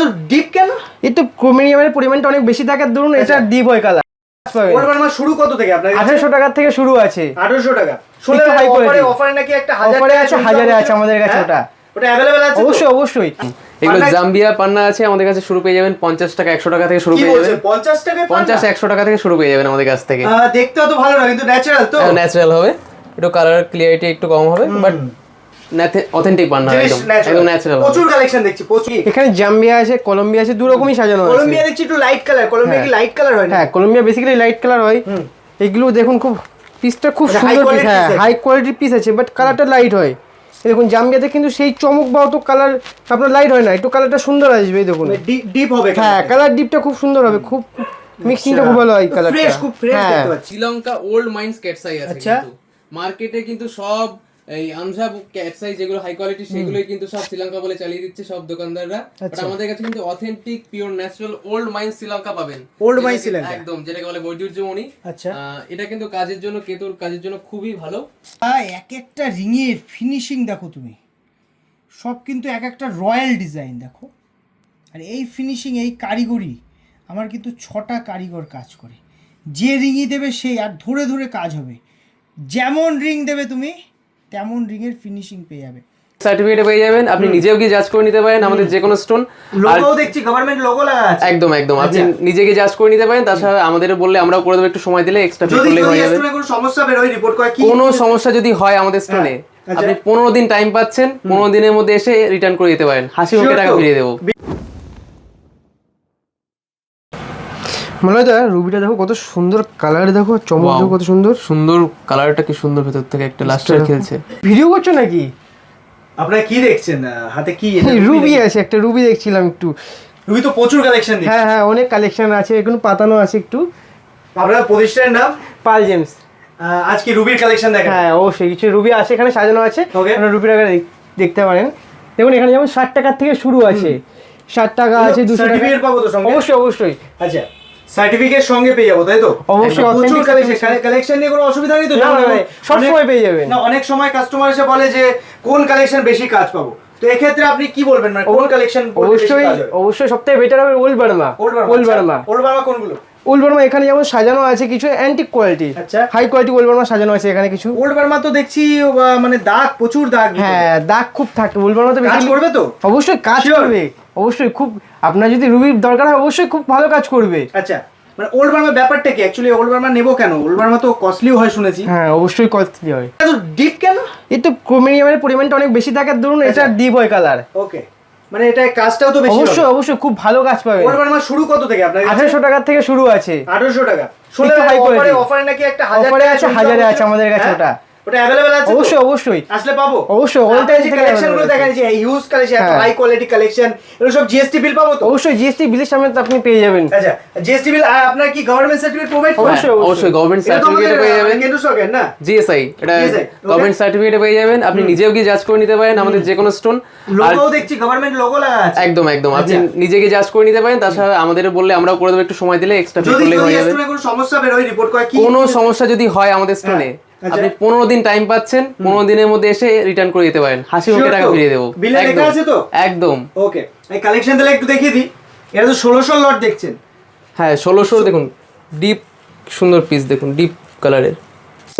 এত ডিপ কেন? একটু ক্রোমিনিয়ামের পরিমাণটা অনেক বেশি থাকে ধরুন এটা ডিপ হয় কালার। শুরু কত থেকে আপনার আঠারোশো টাকার থেকে শুরু আছে। আঠারোশো টাকা। শুনলে একটু high অফারে নাকি একটা অফারে আছে হাজারে আছে আমাদের কাছে হ্যাঁ? ওটা। ওটা অ্যাভেলেবেল আছে অবশ্যই অবশ্যই। এগুলো পান্না- জাম্বিয়া পান্না আছে আমাদের কাছে শুরু পেয়ে যাবেন পঞ্চাশ টাকা একশো টাকা থেকে শুরু পেয়ে যাবেন। পঞ্চাশ একশো টাকা থেকে শুরু পেয়ে যাবেন আমাদের কাছ থেকে। দেখতে অত ভালো না কিন্তু ন্যাচারাল তো। ন্যাচারাল হবে। একটু কালার ক্লিয়ারিটি একটু কম হবে বাট অথেন্টিক পান্না একদম ন্যাচারাল প্রচুর কালেকশন দেখছি প্রচুর। এখানে জাম্বিয়া আছে কলম্বিয়া আছে দু রকমই সাজানো আছে। কলম্বিয়া দেখছি একটু লাইট কালার কলম্বিয়া কি হ্যাঁ। লাইট কালার হয় হ্যাঁ কলম্বিয়া বেসিক্যালি লাইট কালার হয়। এগুলো দেখুন খুব পিসটা খুব আচ্ছা, সুন্দর পিস হ্যাঁ হাই কোয়ালিটির পিস আছে বাট কালারটা লাইট হয়। দেখুন জাম্বিয়াতে কিন্তু সেই চমক বা অত কালার আপনার লাইট হয় না। একটু কালারটা সুন্দর আসবে দেখুন। ডিপ হবে হ্যাঁ কালার ডিপটা খুব সুন্দর হবে। খুব মিক্সিংটা খুব ভালো হয় কালারটা ফ্রেশ খুব ফ্রেশ হ্যাঁ। দেখতে পাচ্ছি। শ্রীলঙ্কা ওল্ড মাইন্স ক্যাটসাই আছে আচ্ছা। কিন্তু। মার্কেটে কিন্তু সব এই আমসাব ক্যাটসাই যেগুলো হাই কোয়ালিটি সেগুলোই কিন্তু সব শ্রীলঙ্কা বলে চালিয়ে দিচ্ছে সব দোকানদাররা। বাট আচ্ছা। আমাদের কাছে কিন্তু authentic pure natural old mines Sri Lanka পাবেন। যেটাকে- mines শ্রীলঙ্কা। একদম যেটাকে বলে বৈদুর্যমণি। আচ্ছা। এটা কিন্তু কাজের জন্য কেতুর কাজের জন্য খুবই ভালো। এক একটা রিংয়ের ফিনিশিং দেখো তুমি। সব কিন্তু এক একটা রয়্যাল ডিজাইন দেখো। আর এই ফিনিশিং এই কারিগরি আমার কিন্তু ছটা কারিগর কাজ করে। যে রিংই দেবে সেই আর ধরে ধরে কাজ হবে। যেমন রিং দেবে তুমি তেমন রিংয়ের ফিনিশিং পেয়ে যাবে। সার্টিফিকেট পেয়ে যাবেন আপনি নিজেও গিয়ে জাজ করে নিতে পারেন আমাদের যে কোনো স্টোন লোগো দেখছি গভর্নমেন্ট লোগো লাগা আছে। একদম একদম। আপনি আচ্ছা। নিজেকে জাজ করে নিতে পারেন তাছাড়া আমাদের বললে আমরাও করে দেবো একটু সময় দিলে এক্সট্রা পে যদি করলে হয়ে যাবে। কোনো সমস্যা বের হয় রিপোর্ট করে কি কোনো সমস্যা যদি হয় আমাদের স্টোনে আচ্ছা। আপনি পনেরো দিন টাইম পাচ্ছেন পনেরো দিনের মধ্যে এসে রিটার্ন করে দিতে পারেন। হাসি মুখে টাকা ফিরিয়ে দেবো। মনে হয় রুবিটা দেখো কত সুন্দর কালার দেখো চমক দেখো কত সুন্দর। সুন্দর কালারটা কি সুন্দর ভেতর থেকে একটা লাস্টার খেলছে। ভিডিও করছ নাকি? আপনারা কি দেখছেন? হাতে কি রুবি আছে একটা রুবি দেখছিলাম একটু। রুবি তো প্রচুর কালেকশন দেখছি। হ্যাঁ হ্যাঁ অনেক কালেকশন আছে এখন পাতানো আছে একটু। আপনার প্রতিষ্ঠানের নাম? পাল জেমস। আজকে রুবির কালেকশন দেখেন। হ্যাঁ অবশ্যই কিছু রুবি আছে এখানে সাজানো আছে. আপনারা রুবির আগে দেখতে পারেন। দেখুন এখানে যেমন ষাট টাকার থেকে শুরু আছে। ষাট টাকা আছে দুশো টাকা। সার্টিফিকেট পাবো তো সঙ্গে? অবশ্যই অবশ্যই। আচ্ছা। সার্টিফিকেট সঙ্গে পেয়ে যাব তাই তো? অবশ্যই প্রচুর কালেকশন কালেকশন নিয়ে কোনো অসুবিধা নেই তো না, যেমন অনেক- পেয়ে যাবেন। না অনেক সময় কাস্টমার এসে বলে যে কোন কালেকশন বেশি কাজ পাবো? তো এক্ষেত্রে আপনি কি বলবেন? মানে কোন কালেকশন অবশ্যই অবশ্যই সবথেকে বেটার হবে old Burma old Burma old Burma কোনগুলো? ওল্ড বার্মা এখানে যেমন সাজানো আছে কিছু অ্যান্টিক কোয়ালিটি আচ্ছা। হাই কোয়ালিটি ওল্ড বার্মা সাজানো আছে এখানে কিছু। ওল্ড বার্মা তো দেখছি মানে দাগ প্রচুর দাগ হ্যাঁ দাগ খুব থাকে ওল্ড বার্মা তো কাজ করবে তো? অবশ্যই কাজ? করবে। অবশ্যই খুব আপনার যদি রুবির দরকার হয় অবশ্যই খুব ভালো কাজ করবে। আচ্ছা মানে ওল্ড বার্মা ব্যাপারটা কি? অ্যাকচুয়ালি ওল্ড বার্মা নেব কেন? ওল্ড বার্মা তো কস্টলিও হয় শুনেছি। হ্যাঁ অবশ্যই কস্টলি হয়। এত ডিপ কেন? একটু ক্রোমিনিয়ামের পরিমাণটা অনেক বেশি থাকে ধরুন এটা ডিপ হয় কালার ওকে মানে এটা কাজটাও তো বেশি অবশ্যই অবশ্যই খুব ভালো কাজ পাবে। ওল্ড বার্মা শুরু কত থেকে আপনার আঠারোশো টাকার থেকে শুরু আছে। আঠারোশো টাকা। শুনলে একটু high অফারে অফারে নাকি একটা হাজার Offer টাকা আছে, হাজারে। আছে আমাদের কাছে হ্যাঁ? ওটা। ওটা অ্যাভেলেবেল আছে অবশ্যই আসলে পাবো? কালেকশনগুলো দেখান যে হিউজ কালেকশন হ্যাঁ। হাই কোয়ালিটি কালেকশন এগুলো সব জিএসটি বিল পাবো তো? অবশ্যই জিএসটি বিলের সামনে আপনি পেয়ে যাবেন। আচ্ছা জিএসটি বিল আপনার কি গভর্নমেন্ট সার্টিফিকেট প্রোভাইড অবশ্যই, হ্যাঁ, অবশ্যই। গভর্নমেন্ট সার্টিফিকেট পেয়ে যাবেন। কেন্দ্র সরকার না? জিএসআই এটা গভর্নমেন্ট সার্টিফিকেট পেয়ে যাবেন। আপনি নিজেও গিয়ে জাজ করে নিতে পারেন আমাদের যে কোনো স্টোন লোগো দেখছি গভর্নমেন্ট লোগো লাগা আছে। একদম একদম। আপনি আচ্ছা। নিজেকে জাজ করে নিতে পারেন তাছাড়া আমাদের বললে আমরাও করে দেবো একটু সময় দিলে এক্সট্রা পে করলে হয়ে যাবে। স্টোনে কোনো সমস্যা বের হয় রিপোর্ট করে কি কোনো সমস্যা যদি হয় আমাদের স্টোনে আচ্ছা। আপনি পনেরো দিন টাইম পাচ্ছেন পনেরো দিনের মধ্যে এসে রিটার্ন করে দিতে পারেন। হাসি মুখে টাকা? ফিরিয়ে দেবো? একদম। ওকে এই কালেকশন তাহলে একটু দেখিয়ে দিই। এটা তো ষোলোশো লট দেখছেন। হ্যাঁ ষোলোশো দেখুন ডিপ সুন্দর পিস দেখুন ডিপ কালারের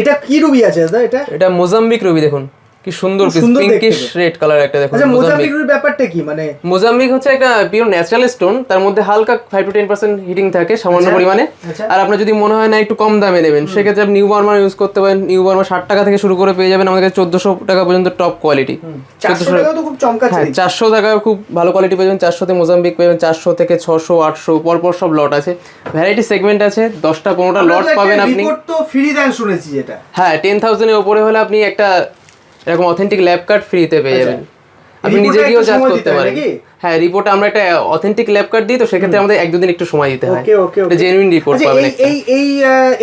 এটা কি রুবি আছে দাদা এটা? এটা মোজাম্বিক রুবি দেখুন। কি সুন্দর পিঙ্কিশ রেড কালার একটা আচ্ছা মোজাম্বিক মোজাম্বিকের ব্যাপারটা কি? মানে মোজাম্বিক হচ্ছে একটা পিওর ন্যাচারাল স্টোন তার মধ্যে হালকা five to ten percent heating থাকে সামান্য আচ্ছা, পরিমাণে। আচ্ছা। আর আপনার যদি মনে হয় না একটু কম দামে নেবেন সেক্ষেত্রে আপনি নিউ বার্মার ইউজ করতে পারেন। নিউ বার্মা ষাট টাকা থেকে শুরু করে পেয়ে যাবেন। আমাদের কাছে চোদ্দশো টাকা পর্যন্ত টপ কোয়ালিটি চারশো টাকাও তো খুব চমকাচ্ছে হ্যাঁ দেখছি। চারশো টাকার খুব ভালো কোয়ালিটি পেয়ে যাবেন। চারশোতে মোজাম্বিক পেয়ে যাবেন। চারশো থেকে ছশো আটশো পরপর সব লট আছে। ভ্যারাইটি সেগমেন্ট আছে। দশটা পনেরোটা লট পাবেন আপনি। তো ফ্রি দেন শুনেছি যেটা। হ্যাঁ টেন থাউজেন্ডের উপরে হলে আপনি একটা এরকম অথেন্টিক ল্যাব কার্ড ফ্রিতে পেয়ে আচ্ছা। যাবেন। আপনি নিজে গিয়েও চার্জ করতে পারেন। হ্যাঁ রিপোর্টে আমরা একটা অথেন্টিক ল্যাব কার্ড দিই তো সেক্ষেত্রে আমাদের এক দুদিন একটু সময় দিতে হয়। ওকে ওকে ওকে জেনুইন রিপোর্ট পাবেন এই এই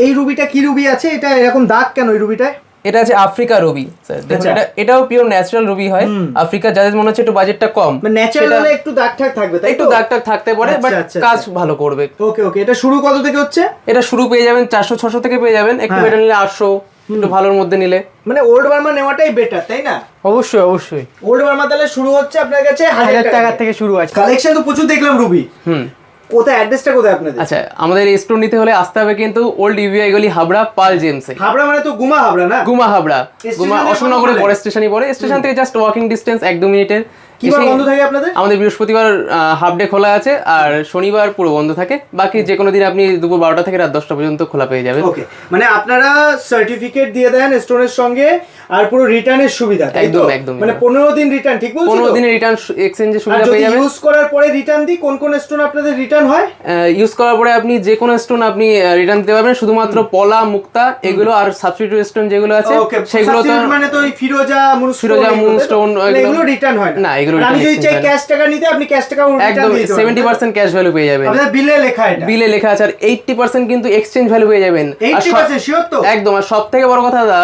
এই রুবিটা কি রুবি আছে? এটা এরকম দাগ কেন এই রুবিটায়? এটা আছে আফ্রিকা রুবি স্যার। দেখুন আচ্ছা। এটা এটাও পিওর ন্যাচারাল রুবি হয়। আফ্রিকা যাদের মনে হচ্ছে একটু বাজেটটা কম মানে ন্যাচারাল হলে একটু দাগ ঠাক থাকবে তাই একটু দাগ টাগ থাকতে পারে বাট আচ্ছা, কাজ। ভালো করবে। ওকে ওকে এটা শুরু কত থেকে হচ্ছে? এটা শুরু পেয়ে যাবেন চারশো ছশো থেকে পেয়ে যাবেন। একটু হ্যাঁ। বেটার নিলে আটশো। একটু ভালোর মধ্যে নিলে। মানে ওল্ড বার্মা নেওয়াটাই বেটার তাই না? অবশ্যই অবশ্যই। ওল্ড বার্মা তাহলে শুরু হচ্ছে আপনার কাছে হাজার টাকার থেকে শুরু আছে। কালেকশন তো প্রচুর দেখলাম রুবি হুম। কোথায় অ্যাড্রেসটা কোথায় আপনাদের? আচ্ছা আমাদের স্টোর নিতে হলে আসতে হবে কিন্তু ওল্ড ইভিআই গলি হাবড়া পাল জেমসে হাবড়া মানে তো গুমা হাবড়া না? গুমা হাবড়া। গুমা কত পরে স্টেশনই পড়ে। স্টেশন থেকে জাস্ট ওয়াকিং ডিস্টেন্স এক দু মিনিটের। আমাদের বৃহস্পতিবার হাফ ডে খোলা আছে আর শনিবার পুরো বন্ধ থাকে। বাকি যে কোনো দিন আপনি দুপুর বারোটা থেকে রাত দশটা পর্যন্ত খোলা পেয়ে যাবেন। মানে আপনারা সার্টিফিকেট দিয়ে দেন স্টোনের সঙ্গে আর পুরো রিটার্নের সুবিধা একদম, একদম, মানে পনেরো দিন রিটার্ন ঠিক বলছি পনেরো? দিনের রিটার্ন এক্সচেঞ্জের সুবিধা পেয়ে যাবেন। ইউজ করার পরে রিটার্ন দিই কোন কোন স্টোন আপনাদের রিটার্ন হয়? ইউজ করার পরে আপনি যে কোনো স্টোন আপনি রিটার্ন দিতে পারবেন। শুধুমাত্র পলা মুক্তা এগুলো আর সাবস্টিটিউট স্টোন যেগুলো আছে সেগুলো তো মানে তো ফিরোজা মুনস্টোন ফিরোজা, মুনস্টোন, এগুলো- এগুলো রিটার্ন হয় না, এগুলো আমি যদি চাই। ক্যাশ টাকা নিতে আপনি ক্যাশ টাকা একদম সেভেন্টি পার্সেন্ট ক্যাশ ভ্যালু পেয়ে যাবেন। আপনাদের বিলে লেখা এটা। বিলে লেখা আছে আর এইটটি পার্সেন্ট কিন্তু এক্সচেঞ্জ ভ্যালু পেয়ে যাবেন। 80% তো? একদম আর সব থেকে বড় কথা দাদা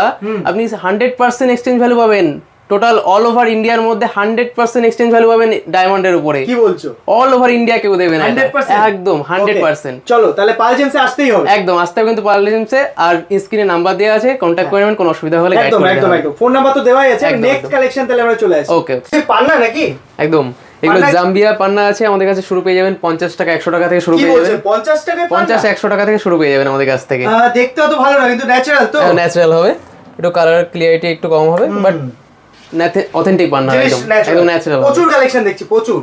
আপনি হান্ড্রেড পার্সেন্ট এক্সচেঞ্জ ভ্যালু পাবেন। টোটাল অল ওভার ইন্ডিয়ার মধ্যে হান্ড্রেড পার্সেন্ট এক্সচেঞ্জ ভ্যালু পাবেন ডায়মন্ডের উপরে। কি বলছো? অল ওভার ইন্ডিয়া কেউ দেবে না একদম হান্ড্রেড পার্সেন্ট চলো তাহলে পাল জেমসে আসতেই হবে। একদম আসতে হবে কিন্তু পার্লে জেমসে আর স্ক্রিনে নাম্বার দেওয়া আছে কন্ট্যাক্ট করে নেবেন কোনো অসুবিধা হলে একদম একদম একদম। ফোন নাম্বার তো দেওয়াই আছে। নেক্সট কালেকশন তাহলে আমরা চলে আসি। ওকে পান্না নাকি? একদম। এগুলো জাম্বিয়া পান্না আছে আমাদের কাছে শুরু পেয়ে যাবেন পঞ্চাশ টাকা একশো টাকা থেকে শুরু পেয়ে যাবেন। পঞ্চাশ টাকায় পঞ্চাশ একশো টাকা থেকে শুরু পেয়ে যাবেন আমাদের কাছ থেকে। দেখতে অত ভালো না কিন্তু ন্যাচারাল তো। ন্যাচারাল হবে। একটু কালার ক্লিয়ারিটি একটু কম হবে বাট অথেন্টিক পান্না একদম একদম ন্যাচারাল প্রচুর কালেকশন দেখছি প্রচুর।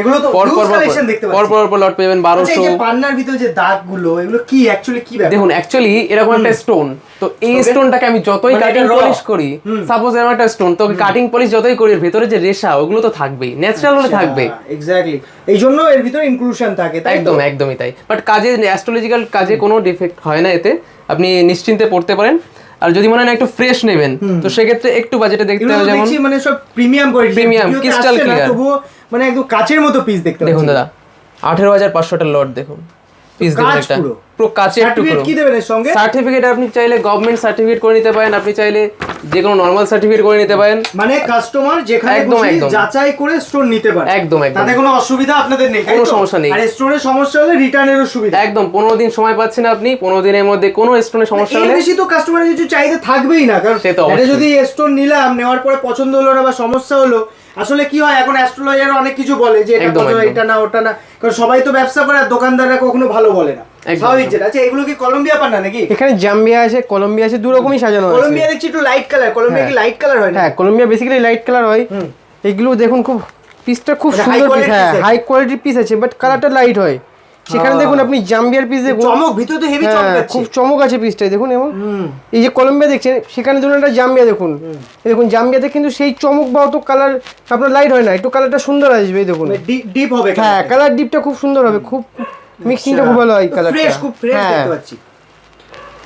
এগুলো তো পর কালেকশন দেখতে পাচ্ছি। পর পর লট যাবেন আচ্ছা, এই যে পান্নার ভিতরে যে দাগগুলো এগুলো কি অ্যাকচুয়ালি কি ব্যাপার? দেখুন অ্যাকচুয়ালি এরকম একটা স্টোন তো এই স্টোনটাকে আমি যতই মানে কাটিং পলিশ করি সাপোজ এরকম একটা স্টোন তো কাটিং পলিশ যতই করি এর ভেতরে যে রেশা ওগুলো তো থাকবেই। ন্যাচারাল হলে থাকবে। এক্স্যাক্টলি এই জন্য এর ভিতরে ইনক্লুশন থাকে তাই একদম একদমই তাই। বাট কাজে অ্যাস্ট্রোলজিক্যাল কাজে কোনো ডিফেক্ট হয় না এতে। আপনি নিশ্চিন্তে পড়তে পারেন। আর যদি মনে হয় একটু ফ্রেশ নেবেন তো সেক্ষেত্রে একটু বাজেটে দেখতে হবে যেমন মানে সব premium quality premium crystal clear মানে একদম কাচের মতো পিস দেখতে দেখুন দাদা আঠেরো হাজার পাঁচশোটা লট দেখুন পিস দেখুন একটা। পুরো। কাচের টুকরো কি দেবেন এর সঙ্গে সার্টিফিকেট আপনি চাইলে গভর্নমেন্ট সার্টিফিকেট করে নিতে পারেন আপনি চাইলে যে কোনো নর্মাল সার্টিফিকেট করে নিতে পারেন মানে কাস্টমার যেখানে একদম, একদম। যাচাই করে স্টোর নিতে পারে একদম, একদম। তাতে কোনো অসুবিধা আপনাদের নেই কোনো সমস্যা নেই। আর স্টোরের সমস্যা হলে রিটার্নেরও সুবিধা একদম পনেরো দিন সময় পাচ্ছেন আপনি পনেরো দিনের মধ্যে কোনো স্টোনের সমস্যা এর হলে বেশি তো কাস্টমারের কিছু চাহিদা থাকবেই না কারণ এটা। যদি স্টোর নিলাম নেওয়ার পরে পছন্দ হলো না বা সমস্যা হলো আসলে কি হয় এখন অ্যাস্ট্রোলজার অনেক কিছু বলে যে এটা এটা না ওটা না কারণ সবাই তো ব্যবসা করে আর দোকানদাররা কখনো ভালো বলে না স্বাভাবিক একদম। যেটা আচ্ছা এগুলো কি কলম্বিয়া পান নাকি? এখানে জাম্বিয়া আছে কলম্বিয়া আছে দু রকমই সাজানো আছে। কলম্বিয়া দেখছি একটু লাইট কালার কলম্বিয়া কি লাইট কালার হয় হ্যাঁ কলম্বিয়া বেসিক্যালি লাইট কালার হয়। এগুলো দেখুন খুব পিসটা খুব মানে সুন্দর পিস হ্যাঁ হাই কোয়ালিটির পিস আছে বাট কালারটা লাইট হয়। সেখানে দেখুন আপনি জাম্বিয়ার পিস দেখুন। চমক ভিতরে তো হেভি হ্যাঁ খুব চমক আছে পিসটায় দেখুন এবং এই যে কলম্বিয়া দেখছেন সেখানে ধরুন একটা জাম্বিয়া দেখুন। দেখুন জাম্বিয়াতে কিন্তু সেই চমক বা অত কালার আপনার লাইট হয় না। একটু কালারটা সুন্দর আসবে দেখুন। ডিপ হবে হ্যাঁ কালার ডিপটা খুব সুন্দর হবে খুব মিক্সিংটা খুব ভালো হয় কালারটা ফ্রেশ খুব ফ্রেশ হ্যাঁ। দেখতে পাচ্ছি।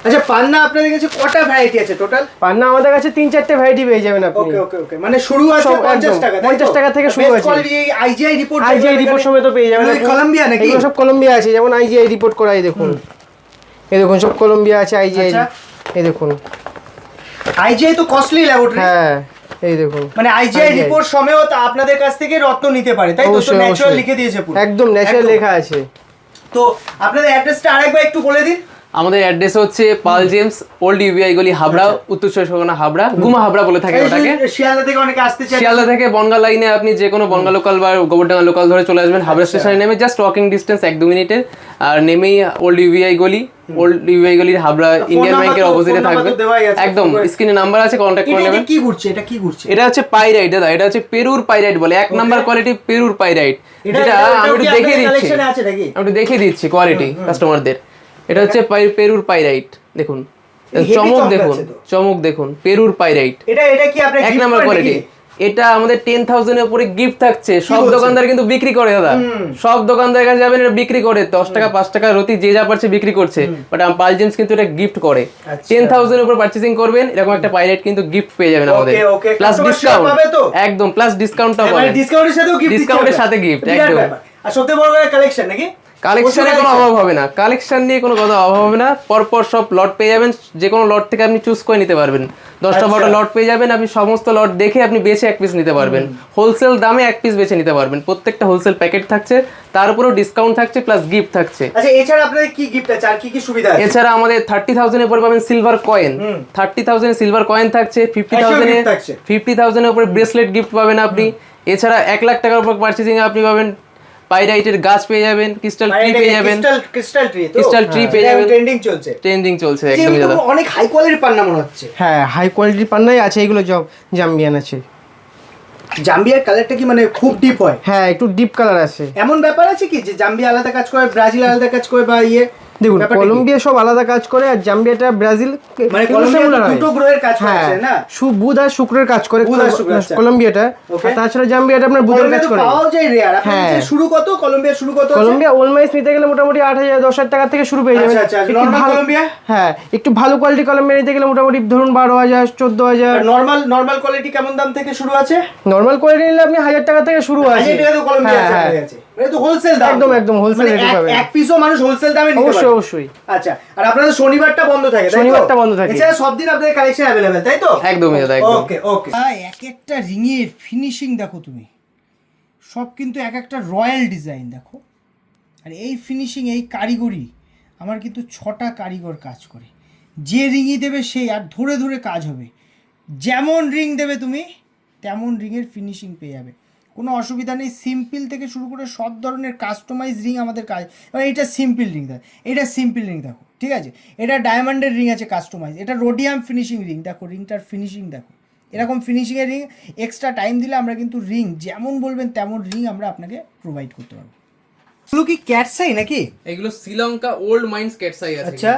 আচ্ছা পান্না আপনাদের কাছে কটা ভ্যারাইটি আছে টোটাল পান্না আমাদের কাছে তিন চারটে ভ্যারাইটি পেয়ে যাবেন আপনি। ওকে ওকে ওকে মানে শুরু আছে সব 50 একদম, টাকা 50 টাকা থেকে শুরু আছে। আইজিআই রিপোর্ট আইজিআই রিপোর্ট সমেত পেয়ে যাবেন। কলম্বিয়া নাকি? এগুলো সব কলম্বিয়া আছে যেমন আইজিআই রিপোর্ট করা এই দেখুন। এই দেখুন সব কলম্বিয়া আছে আইজিআই আচ্ছা। এই দেখুন। আইজিআই তো কস্টলি ল্যাবরেটরি হ্যাঁ এই দেখুন। মানে আইজিআই রিপোর্ট সমেত আপনাদের কাছ থেকে রত্ন নিতে পারে তাই তো? তো ন্যাচারাল লিখে দিয়েছে পুরো। একদম ন্যাচারাল একদম। লেখা আছে। তো আপনাদের অ্যাড্রেসটা আরেকবার একটু বলে দিন। আমাদের অ্যাড্রেস হচ্ছে পাল জেমস ওল্ড ইউবিআই গলি হাবড়া উত্তর চব্বিশ পরগনা হাবড়া গুমা হাবড়া বলে থাকে আচ্ছা। ওটাকে। শিয়ালদা থেকে অনেকে আসতে চায়। শিয়ালদা থেকে বনগা লাইনে আপনি যে কোনো বনগা লোকাল বা গোবরডাঙ্গা লোকাল ধরে চলে আসবেন হাবড়া স্টেশনে নেমে জাস্ট ওয়াকিং ডিস্টেন্স এক দু মিনিটের আর নেমেই ওল্ড ইউবিআই গলি ওল্ড ইউবিআই গলির হাবড়া ইন্ডিয়ান ব্যাংকের অপোজিটে থাকবে। একদম স্ক্রিনে নাম্বার আছে কন্ট্যাক্ট করে নেবেন। কি ঘুরছে? এটা কি ঘুরছে? এটা হচ্ছে পাইরাইট দাদা এটা হচ্ছে পেরুর পাইরাইট বলে। এক নাম্বার কোয়ালিটি পেরুর পাইরাইট এটা আমি একটু দেখিয়ে দিচ্ছি। আমি একটু দেখিয়ে দিচ্ছি কোয়ালিটি কাস্টমারদের এটা হচ্ছে পাই- পেরুর পাইরাইট দেখুন। চমক দেখুন চমক দেখুন পেরুর পাইরাইট এটা এটা কি আপনার এক নাম্বার কোয়ালিটি এটা আমাদের টেন থাউজেন্ডের উপরে গিফট থাকছে। সব দোকানদার কিন্তু বিক্রি করে দাদা। সব দোকানদার কাছে যাবেন এটা বিক্রি করে। দশ টাকা পাঁচ টাকা রতি যে যা পারছে বিক্রি করছে। বাট পালজেন্স কিন্তু এটা গিফট করে। আচ্ছা। টেন থাউজেন্ড উপর পার্চেসিং করবেন এরকম একটা পাইরেট কিন্তু গিফট পেয়ে যাবেন আমাদের. প্লাস ডিসকাউন্ট একদম প্লাস ডিসকাউন্টটাও মানে পাবেন। ডিসকাউন্টের সাথে গিফট এর সাথে gift, একদম। আর সবথেকে বড় কালেকশন নাকি? কালেকশনের কোনো অভাব হবে না। কালেকশন নিয়ে কোনো কথা অভাব হবে না। পরপর সব লট পেয়ে যাবেন। যে কোনো লট থেকে আপনি চুজ করে নিতে পারবেন। দশটা বারোটা লট পেয়ে যাবেন। আপনি সমস্ত লট দেখে আপনি বেছে এক পিস নিতে পারবেন। হোলসেল দামে এক পিস বেছে নিতে পারবেন। প্রত্যেকটা হোলসেল প্যাকেট থাকছে। তার উপরেও ডিসকাউন্ট থাকছে প্লাস গিফট থাকছে। আচ্ছা এছাড়া আপনাদের কি গিফট আছে? আর কি কি সুবিধা আছে? এছাড়া আমাদের থার্টি থাউজেন্ডের উপরে পাবেন silver coin thirty thousand silver coin থাকছে ফিফটি থাউজেন্ডে ফিফটি থাউজেন্ডের উপরে ব্রেসলেট গিফট পাবেন আপনি। এছাড়া এক লাখ টাকার উপর পার্চেসিং আপনি পাবেন। পাইরাইটের গাছ পেয়ে যাবেন ক্রিস্টাল ট্রি পেয়ে যাবেন। ক্রিস্টাল ক্রিস্টাল ট্রি তো Crystal tree পেয়ে যাবেন। ট্রেন্ডিং চলছে। ট্রেন্ডিং চলছে একদম অনেক হাই কোয়ালিটির পান্না মনে হচ্ছে। হ্যাঁ হাই কোয়ালিটির পান্নাই আছে এগুলো জব জাম্বিয়ান আছে। জাম্বিয়ার কালারটা কি মানে খুব ডিপ হয়? হ্যাঁ একটু ডিপ কালার আছে। এমন ব্যাপার আছে কি যে জাম্বিয়া আলাদা কাজ করে ব্রাজিল আলাদা কাজ করে বা ইয়ে? দেখুন কলম্বিয়া সব আলাদা কাজ করে আর জাম্বিয়াটা ব্রাজিল মানে কলম্বিয়া দুটো গ্রহের কাজ হ্যাঁ করছে না? বুধ আর শুক্রের কাজ করে শুক্র, আচ্ছা। কলম্বিয়াটা তাছাড়া জাম্বিয়াটা আপনার বুধের কাজ করে। হ্যাঁ। শুরু কত? কলম্বিয়া শুরু কত কলম্বিয়া ওলমাইস নিতে গেলে মোটামুটি আট হাজার দশ হাজার টাকা থেকে শুরু পেয়ে যাবে আচ্ছা, আচ্ছা, কলম্বিয়া? হ্যাঁ একটু ভালো কোয়ালিটি কলম্বিয়া নিতে গেলে মোটামুটি ধরুন বারো হাজার চোদ্দ হাজার। নরমাল নরমাল কোয়ালিটি কেমন দাম থেকে শুরু আছে? নর্মাল কোয়ালিটি নিলে আপনি হাজার টাকা থেকে শুরু আছে। হ্যাঁ, আছে হ্যাঁ। এটা তো হোলসেল দাম। একদম, মানে পাবেন। এক পিসও মানুষ হোলসেল দামে নিতে অবশ্যই পারবে। অবশ্যই। আচ্ছা আর আপনাদের শনিবারটা বন্ধ থাকে শনিবারটা বন্ধ থাকে। এছাড়া সব দিন আপনাদের কালেকশন অ্যাভেলেবেল তাই তো? একদমই দাদা একদম ওকে। ওকে এক একটা রিংয়ের ফিনিশিং দেখো তুমি। সব কিন্তু এক একটা রয়্যাল ডিজাইন দেখো। আর এই ফিনিশিং এই কারিগরি আমার কিন্তু ছটা কারিগর কাজ করে। যে রিংই দেবে সেই আর ধরে ধরে কাজ হবে। যেমন রিং দেবে তুমি তেমন রিংয়ের ফিনিশিং পেয়ে যাবে। কোনো অসুবিধা নেই সিম্পল থেকে শুরু করে সব ধরনের কাস্টমাইজ রিং আমাদের কাজ এবার এটা সিম্পল রিং দেখো এটা সিম্পল রিং দেখো ঠিক আছে? এটা ডায়মন্ডের রিং আছে কাস্টমাইজ এটা রোডিয়াম ফিনিশিং রিং দেখো রিংটার ফিনিশিং দেখো এরকম ফিনিশিংয়ের রিং এক্সট্রা টাইম দিলে আমরা কিন্তু রিং যেমন বলবেন তেমন রিং আমরা আপনাকে প্রোভাইড করতে পারব। এগুলো কি ক্যাটসাই নাকি? এগুলো শ্রীলঙ্কা ওল্ড মাইন্স ক্যাটসাই আছে আচ্ছা।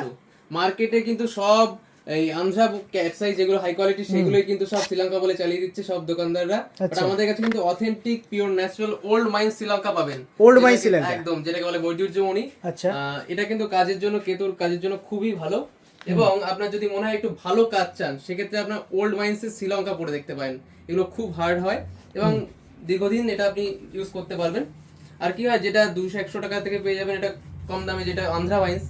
মার্কেটে কিন্তু সব এই আমসা ক্যাটসাই যেগুলো হাই কোয়ালিটি সেগুলোই কিন্তু সব শ্রীলঙ্কা বলে চালিয়ে দিচ্ছে সব দোকানদাররা। বাট আচ্ছা। আমাদের কাছে কিন্তু authentic pure natural old mines Sri Lanka পাবেন। Mines যেটাকে- শ্রীলঙ্কা। একদম যেটাকে বলে বৈদুর্যমণি। আচ্ছা। এটা কিন্তু কাজের জন্য কেতুর কাজের জন্য খুবই ভালো। এবং আপনার যদি মনে হয় একটু ভালো কাজ চান সেক্ষেত্রে আপনার ওল্ড মাইন্সের শ্রীলঙ্কা পরে দেখতে পারেন। এগুলো খুব হার্ড হয় এবং দীর্ঘদিন এটা আপনি ইউজ করতে পারবেন। আর কি হয় যেটা দুশো একশো টাকা থেকে পেয়ে যাবেন এটা কম দামে যেটা আন্ধ্রা মাইন্স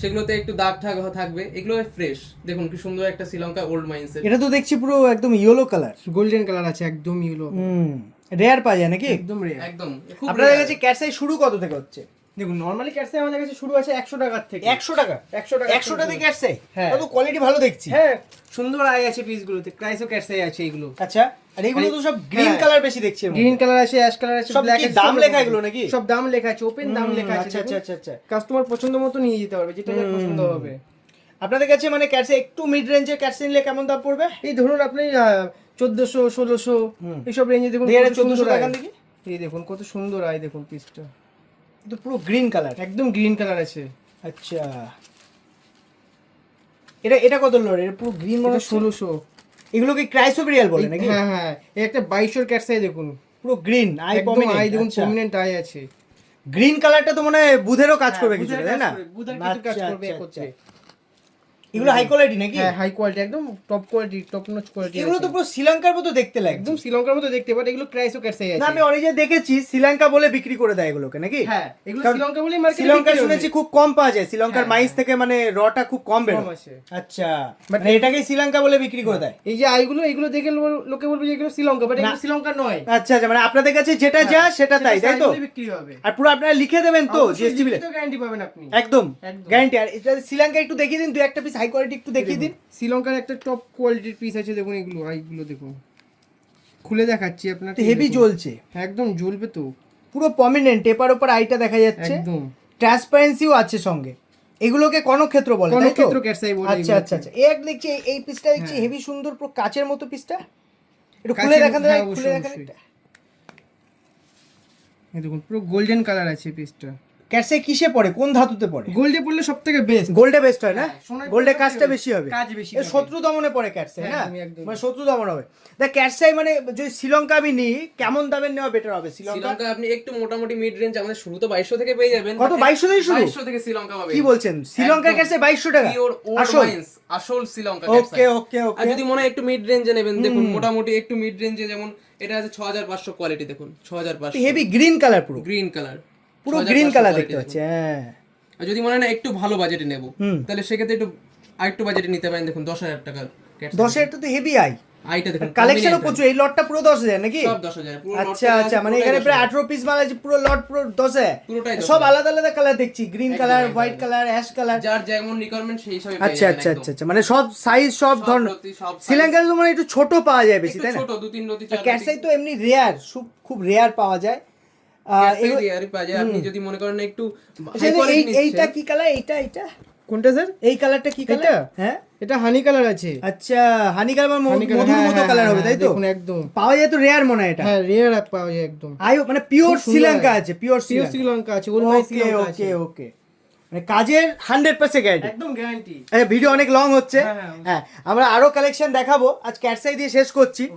সেগুলোতে একটু দাগ ঠাগ থাকবে। এগুলো ফ্রেশ দেখুন কি সুন্দর একটা শ্রীলঙ্কা ওল্ড মাইন্স এটা তো দেখছি পুরো একদম ইয়েলো কালার গোল্ডেন কালার আছে একদম ইয়েলো হুম। রেয়ার পাওয়া যায় নাকি? একদম রেয়ার একদম। খুব আপনাদের। কাছে ক্যাটসাই শুরু কত থেকে হচ্ছে? দেখুন নর্মালি ক্যাটসাই আমাদের কাছে শুরু আছে একশো টাকার থেকে। একশো টাকা? একশো টাকা একশো টাকা থেকে ক্যাটসাই হ্যাঁ। তো কোয়ালিটি ভালো দেখছি। হ্যাঁ সুন্দর আয় আছে পিসগুলোতে ক্রাইসো ক্যাটসাই আছে এগুলো আচ্ছা আর এগুলো তো সব গ্রিন হ্যাঁ। কালার বেশি দেখছি গ্রিন কালার আছে অ্যাশ কালার আছে সব ব্ল্যাক দাম লেখা এগুলো নাকি? সব দাম লেখা আছে ওপেন দাম লেখা আছে আচ্ছা আচ্ছা আচ্ছা আচ্ছা। কাস্টমার পছন্দ মতো নিয়ে যেতে পারবে যেটা যার পছন্দ হবে। আপনাদের কাছে মানে ক্যাটসাই একটু মিড রেঞ্জের ক্যাটসে নিলে কেমন দাম পড়বে? এই ধরুন আপনি চোদ্দশো ষোলোশো এইসব রেঞ্জে দেখুন 1400 টাকা। দেখি। এই দেখুন কত সুন্দর আয় দেখুন পিসটা কিন্তু পুরো গ্রিন কালার একদম গ্রিন কালার আছে। আচ্ছা। এটা এটা কত লড়ে এটা পুরো গ্রিন মানে ষোলোশো। এগুলো কি ক্রাইসোবেরিয়াল বলে নাকি? হ্যাঁ হ্যাঁ এই একটা বাইশোর ক্যাটসাই দেখুন। পুরো গ্রিন আই পমিনেন্ট আই দেখুন পমিনেন্ট আই আছে। গ্রিন কালারটা তো মনে হয় বুধেরও কাজ করবে কিছু তাই না? বুধের কিছু কাজ আচ্ছা, করবে আচ্ছা, করছে। এগুলো হাই কোয়ালিটি নাকি? হ্যাঁ হাই কোয়ালিটি একদম top quality top notch quality এগুলো তো পুরো শ্রীলঙ্কার মতো দেখতে লাগে। একদম শ্রীলঙ্কার মতো দেখতে পারে এগুলো ক্রাইসো না আছে। আমি দেখেছি শ্রীলঙ্কা বলে বিক্রি করে দেয় এগুলোকে নাকি? হ্যাঁ এগুলো শ্রীলঙ্কা মার্কেটে শ্রীলঙ্কা শুনেছি খুব কম পাওয়া যায় শ্রীলঙ্কার হ্যাঁ, মাইস থেকে মানে রটা খুব কম বের আচ্ছা মানে এটাকেই শ্রীলঙ্কা বলে বিক্রি করে দেয়। এই যে আইগুলো এগুলো দেখে লোকে বলবে যে এগুলো শ্রীলঙ্কা বাট এগুলো শ্রীলঙ্কা নয়। আচ্ছা আচ্ছা মানে আপনাদের কাছে যেটা যা সেটা তাই তাই তো? বিক্রি হবে। আর পুরো আপনারা লিখে দেবেন তো জিএসটি বিলে গ্যারান্টি পাবেন আপনি। একদম। গ্যারান্টি আর এটা শ্রীলঙ্কা একটু দেখিয়ে দিন দু একটা পিস হাই কোয়ালিটি একটু দেখিয়ে দিন। শ্রীলঙ্কার একটা টপ কোয়ালিটির পিস আছে দেখুন এগুলো আইগুলো দেখুন। খুলে দেখাচ্ছি আপনার হেভি জ্বলছে। একদম জ্বলবে তো। পুরো পমিনেন্ট টেপার ওপর আইটা দেখা যাচ্ছে। একদম। ট্রান্সপারেন্সিও আছে সঙ্গে। এগুলোকে কনক্ষেত্র বলে তাই তো? আচ্ছা আচ্ছা আচ্ছা। এক দেখছি এই- পিসটা দেখছি হেভি সুন্দর পুরো কাচের মতো পিসটা একটু খুলে দেখান হ্যাঁ, খুলে দেখান দেখুন পুরো গোল্ডেন কালার আছে পিসটা ক্যাটসাই কিসে পড়ে? কোন ধাতুতে পড়ে? গোল্ডে পড়লে সব থেকে বেস্ট গোল্ডে বেস্ট হয় না? হ্যাঁ, গোল্ডে কাজটা বেশি হবে। কাজ বেশি শত্রু দমনে পড়ে ক্যাটসাই হ্যাঁ। মানে শত্রু দমন হবে। দেখ ক্যাটসাই মানে যদি শ্রীলঙ্কা আমি নিই কেমন দামের নেওয়া বেটার হবে? শ্রীলঙ্কা শ্রীলঙ্কা আপনি একটু মোটামুটি মিড রেঞ্জ আমাদের শুরু তো বাইশশো থেকে পেয়ে যাবেন। কত? 2200 থেকে শুরু? বাইশশো থেকে শ্রীলঙ্কা পাবেন কি বলছেন? শ্রীলঙ্কার একদম। ক্যাটসাই বাইশশো টাকা। আসল। আসল শ্রীলঙ্কা ওকে। ওকে আর ওকে। যদি মনে হয় একটু মিড রেঞ্জে নেবেন দেখুন মোটামুটি একটু মিড রেঞ্জে যেমন এটা আছে ছ হাজার পাঁচশো কোয়ালিটি দেখুন ছ হাজার পাঁচশো। হেভি গ্রিন কালার পুরো। গ্রিন কালার পুরো গ্রিন কালার দেখতে পাচ্ছি হ্যাঁ। আর যদি মনে হয় না একটু ভালো বাজেটে নেব। তাহলে সেক্ষেত্রে একটু আরেকটু বাজেটে নিতে পারেন। দেখুন দশ হাজার cat দশ হাজারটা তো হেভি আই আইটা দেখুন কালেকশনও প্রচুর এই লটটা পুরো দশ হাজার নাকি? সব দশ হাজার আচ্ছা আচ্ছা মানে এখানে প্রায় আঠারো পিস মাল আছে পুরো লট পুরো দশ হাজার। সব আলাদা আলাদা কালার দেখছি green colour white colour ash colour যার যেমন রিকোয়ারমেন্ট সেই হিসাবে আচ্ছা আচ্ছা আচ্ছা আচ্ছা মানে সব সাইজ সব ধরনের। রতি, শ্রীলঙ্কার তো মানে একটু ছোট পাওয়া যায় বেশি তাই না? ছোট দু তিন রতি চার ক্যাটসাই তো এমনি রেয়ার খুব রেয়ার পাওয়া যায়। আপনি যদি মনে করেন একটু high quality এই- নিচ্ছেন, এইটা কি কালার এইটা এইটা? কোনটা স্যার এই কালারটা কি কালার হ্যাঁ? এটা হানি কালার আছে। আচ্ছা হানি কালার মানে মধুর মতো কালার হবে তাই তো? একদম। পাওয়া যায় তো রেয়ার মনে হয় এটা। হ্যাঁ রিয়ার পাওয়া যায় একদম। আই মানে পিওর শ্রীলঙ্কা আছে। পিওর শ্রীলঙ্কা আছে ওকে ওকে ওকে মানে কাজের হান্ড্রেড পার্সেন্ট গ্যারান্টি একদম গ্যারান্টি ভিডিও অনেক লং হচ্ছে। হ্যাঁ, হ্যাঁ। হ্যাঁ আমরা আরও কালেকশন দেখাবো। আজ ক্যাটসাই দিয়ে শেষ করছি।